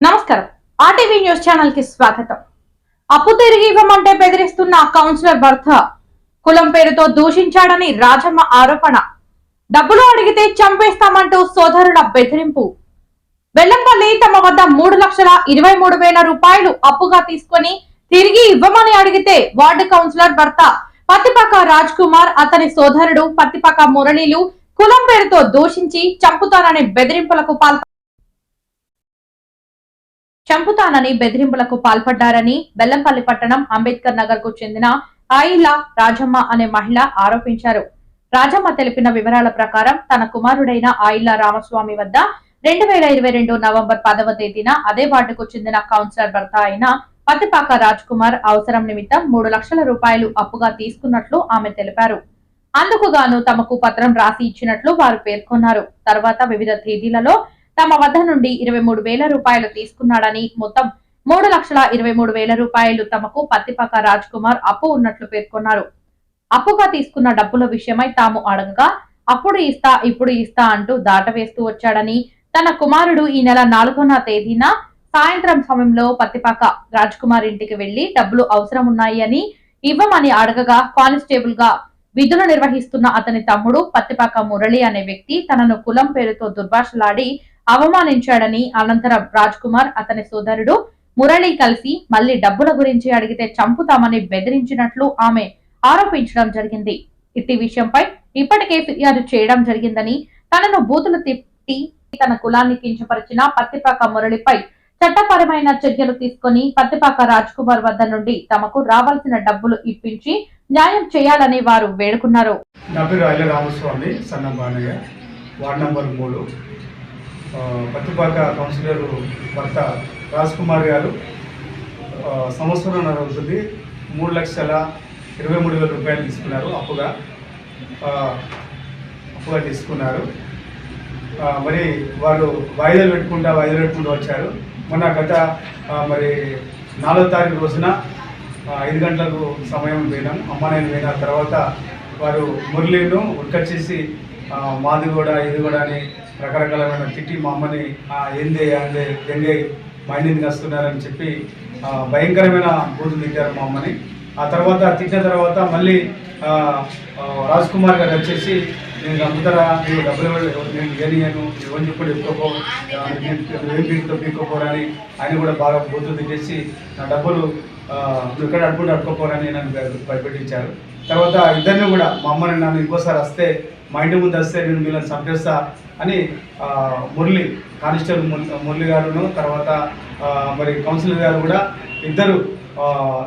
నమస్కారం. RTV news ఛానల్కి స్వాగతం. అప్పు తిరిగి ఇవ్వమంటే బెదిరిస్తున్న కౌన్సిలర్ భర్త కులం పేరుతో దూషించాడని రాజమ్మ ఆరోపణ. డబ్బులు అడిగితే చంపేస్తామంటూ సోదరుల బెదిరింపు. బెల్లంపల్లి తమ వద్ద మూడు లక్షల ఇరవై మూడు వేల రూపాయలు అప్పుగా తీసుకొని తిరిగి ఇవ్వమని అడిగితే వార్డు కౌన్సిలర్ భర్త పత్తిపాక రాజ్ కుమార్ అతని సోదరుడు పత్తిపాక మురళీలు కులం పేరుతో దూషించి చంపుతానని బెదిరింపులకు పాల్ప చంపుతానని బెదిరింపులకు పాల్పడ్డారని బెల్లంపల్లి పట్టణం అంబేద్కర్ నగర్కు చెందిన ఆయిలా రాజమ్మ అనే మహిళ ఆరోపించారు. రాజమ్మ తెలిపిన వివరాల ప్రకారం తన కుమారుడైన ఆయిలా రామస్వామి వద్ద రెండు వేల ఇరవై రెండు నవంబర్ పదవ తేదీన అదే వార్డుకు చెందిన కౌన్సిలర్ భర్త అయిన పత్తిపాక రాజ్ కుమార్ అవసరం నిమిత్తం మూడు లక్షల రూపాయలు అప్పుగా తీసుకున్నట్లు ఆమె తెలిపారు. అందుకు గాను తమకు పత్రం రాసి ఇచ్చినట్లు వారు పేర్కొన్నారు. తర్వాత వివిధ తేదీలలో తమ వద్ద నుండి ఇరవై మూడు వేల రూపాయలు తీసుకున్నాడని మొత్తం మూడు లక్షల ఇరవై మూడు వేల రూపాయలు తమకు పత్తిపాక రాజ్ కుమార్ అప్పు ఉన్నట్లు పేర్కొన్నారు. అప్పుగా తీసుకున్న డబ్బుల విషయమై తాము అడగగా అప్పుడు ఇస్తా ఇప్పుడు ఇస్తా అంటూ దాటవేస్తూ వచ్చాడని తన కుమారుడు ఈ నెల నాలుగోన తేదీన సాయంత్రం సమయంలో పత్తిపాక రాజ్ కుమార్ ఇంటికి వెళ్ళి డబ్బులు అవసరం ఉన్నాయి అని ఇవ్వమని అడగగా కానిస్టేబుల్గా విధులు నిర్వహిస్తున్న అతని తమ్ముడు పత్తిపాక మురళి అనే వ్యక్తి తనను కులం పేరుతో దుర్భాషలాడి అవమానించాడని అనంతరం రాజ్ కుమార్ అతని సోదరుడు మురళి కలిసి మళ్ళీ డబ్బుల గురించి అడిగితే చంపుతామని బెదిరించినట్లు ఆమె ఆరోపించడం జరిగింది. ఇట్టి విషయంపై ఇప్పటికే ఫిర్యాదు చేయడం జరిగిందని తనను బూతులు తిట్టి తన కులాన్ని కించపరిచిన పత్తిపాక మురళిపై చట్టపరమైన చర్యలు తీసుకొని పత్తిపాక రాజ్ కుమార్ వద్ద నుండి తమకు రావాల్సిన డబ్బులు ఇప్పించి న్యాయం చేయాలని వారు వేడుకున్నారు. నా పేరు సన్న వార్డ్ నంబర్ మూడు. పత్తిపాక కౌన్సిలర్ భర్త రాజ్ కుమార్ గారు సంవత్సరం అవుతుంది మూడు లక్షల ఇరవై మూడు వేల రూపాయలు తీసుకున్నారు. అప్పుగా అప్పుగా తీసుకున్నారు. మరి వారు వాయిదాలు పెట్టుకుంటా వాయిదాలు పెట్టుకుంటూ వచ్చారు. మొన్న గత మరి నాలుగో తారీఖు రోజున ఐదు గంటలకు సమయం పోయినాం. అమ్మ నేను పోయిన తర్వాత వారు మురళీను ఉట్కొచ్చేసి చేసి మాది కూడా ఇది కూడా అని రకరకాలమైన తిట్టి మా అమ్మని ఏందే అందే దెంగే మైండింగ్ వస్తున్నారని చెప్పి భయంకరమైన బూతులు తిట్టారు మా అమ్మని ఆ తర్వాత తిట్టిన తర్వాత మళ్ళీ రాజ్ కుమార్ గారు వచ్చేసి నేను అమ్ముతారా నేను డబ్బులు నేను ఏనియను ఎవరిని చెప్పి ఎక్కువ ఏం పీకుతో పీక్కోపోరని ఆయన కూడా బాగా బూతులు తిట్టేసి నా డబ్బులు ఎక్కడ నువ్వు ఇక్కడ అడుకోపోరని నన్ను భయపెట్టించారు. తర్వాత ఇద్దరిని కూడా మా అమ్మని నన్ను ఇంకోసారి వస్తే మా ఇంటి ముందు వస్తే నేను మిమ్మల్ని చంపేస్తా అని మురళి కానిస్టేబుల్ మురళి- మురళి గారును తర్వాత మరి కౌన్సిలర్ గారు కూడా ఇద్దరు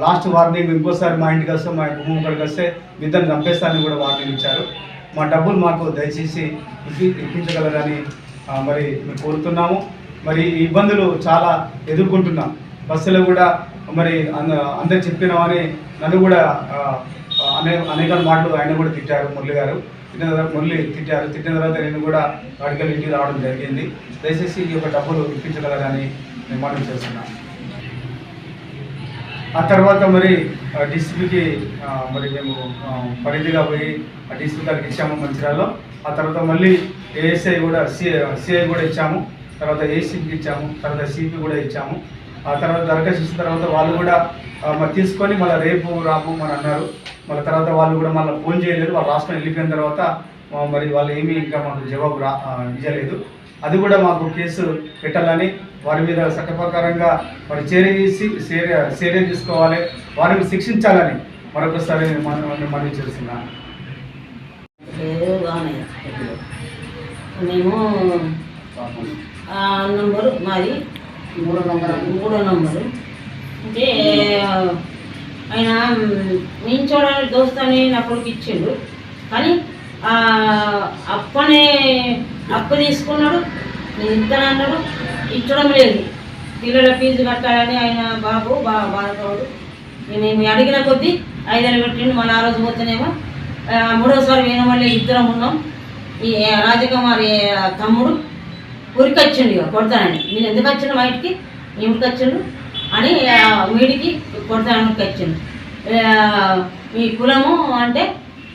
లాస్ట్ వార్నింగ్ ఇంకోసారి మా ఇంటికి వస్తే మా గుమ్మం ఇక్కడికి వస్తే మీ ఇద్దరిని చంపేస్తానని కూడా వార్నింగ్ ఇచ్చారు. మా డబ్బులు మాకు దయచేసి ఇప్పించగలరని మరి మేము కోరుతున్నాము. మరి ఈ ఇబ్బందులు చాలా ఎదుర్కొంటున్నాం. బస్సులో కూడా మరి అంద అందరు చెప్పినామని నన్ను కూడా అనేక అనే అనేక మాటలు ఆయన కూడా తిట్టారు మురళి గారు. తిట్టిన తర్వాత మురళి తిట్టారు. తిట్టిన తర్వాత నేను కూడా వాడికి ఇంటికి రావడం జరిగింది. దయచేసి ఈ యొక్క డబ్బులు ఇప్పించగలరని నేను మనం చేస్తున్నాను ఆ తర్వాత మరి డిసిపికి మరి మేము పరిధిగా పోయి ఆ డిస్ట్రిక్ట్ గారికి ఇచ్చాము మంచిర్యాలలో. ఆ తర్వాత మళ్ళీ ఏఎస్ఐ కూడా సిఐ కూడా ఇచ్చాము. తర్వాత ఏసీపీకి ఇచ్చాము. తర్వాత సిపి కూడా ఇచ్చాము. ఆ తర్వాత దరఖాస్తు ఇచ్చిన తర్వాత వాళ్ళు కూడా మరి తీసుకొని మళ్ళీ రేపు రాము అని అన్నారు. మళ్ళీ తర్వాత వాళ్ళు కూడా మళ్ళీ ఫోన్ చేయలేదు వాళ్ళు రాష్ట్రం వెళ్ళిపోయిన తర్వాత మరి వాళ్ళు ఏమీ ఇంకా మాకు జవాబు రా ఇవ్వలేదు అది కూడా మాకు కేసు పెట్టాలని వారి మీద చట్టప్రకారంగా మరి చర్య తీసి చర్య చర్య తీసుకోవాలి వారిని శిక్షించాలని మరొకసారి నేను మనవి చేస్తున్నాను మేము ఆ నంబరు మాది మూడో నంబరు మూడో నంబరు. అంటే ఆయన నేను చూడాలి అని నా కొడుకు ఇచ్చిండు. కానీ అప్పనే అప్పు తీసుకున్నాడు. నేను ఇస్తానన్నాడు ఇచ్చడం లేదు. పిల్లల ఫీజు కట్టాలని ఆయన బాబు బా బాధపడు. నేను అడిగిన కొద్దీ ఐదారు పెట్టిండు మళ్ళీ ఆ రోజు పోతేనేమో మూడోసారి పోయిన మళ్ళీ ఇద్దరం ఉన్నాం. ఈ రాజకుమారి తమ్ముడు ఉరికొచ్చిండు ఇక కొడతానని. నేను ఎందుకు వచ్చిండు మా ఇంటికి? ఇంటికి వచ్చిండు అని వీడికి కొడతానికి వచ్చింది మీ కులము అంటే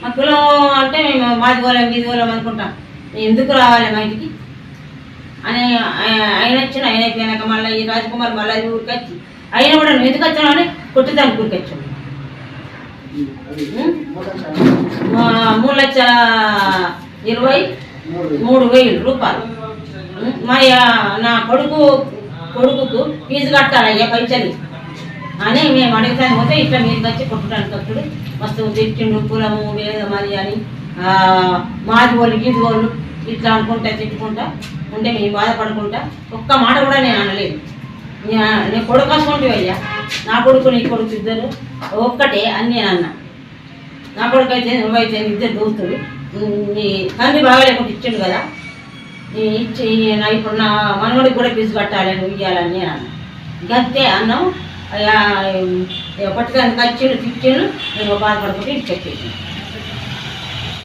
మా కులం అంటే మేము మాది గోళం మీది గోళం అనుకుంటాం. ఎందుకు రావాలి మా ఇంటికి? అని ఆయన- వచ్చిన ఆయన అయిపోయినాక మళ్ళీ ఈ రాజకుమార్ మళ్ళీ ఊరికి వచ్చి అయినా కూడా నువ్వు ఎందుకు వచ్చాను అని కొట్టుదానికి ఊరికి వచ్చాను మూడు లక్షల ఇరవై మూడు వేలు రూపాయలు. మా నా కొడుకు కొడుకుకు ఫీజు కట్టాలయ్యా పైసలు. అని మేము అడుగుతాను పోతే ఇట్లా మీరు వచ్చి కొట్టడానికి వచ్చుడు మస్తు తిట్టిండు కులము వేద మరి అని. మాది వాళ్ళు గీది వాళ్ళు ఇట్లా అనుకుంటా తిట్టుకుంటా ఉంటే మేము బాధపడుకుంటా. ఒక్క మాట కూడా నేను అనలేదు. నేను కొడుకు అసలు అయ్యా. నా కొడుకు నీ కొడుకు ఇద్దరు ఒక్కటే అని నేను అన్నా. నా కొడుకు అయితే నువ్వైతే ఇద్దరు దోస్తులు. నీ తండ్రి బాగా లేకుండా ఇచ్చిండు కదా. నీ ఇప్పుడు నా మనవడికి కూడా ఫీజు కట్టాలి నువ్వు ఇవ్వాలని నేను అన్నా గంతే అన్నాం అయ్యా పట్టుదానికి వచ్చిండు తిట్టిండు నేను బాధపడుకుంటే ఇంటికి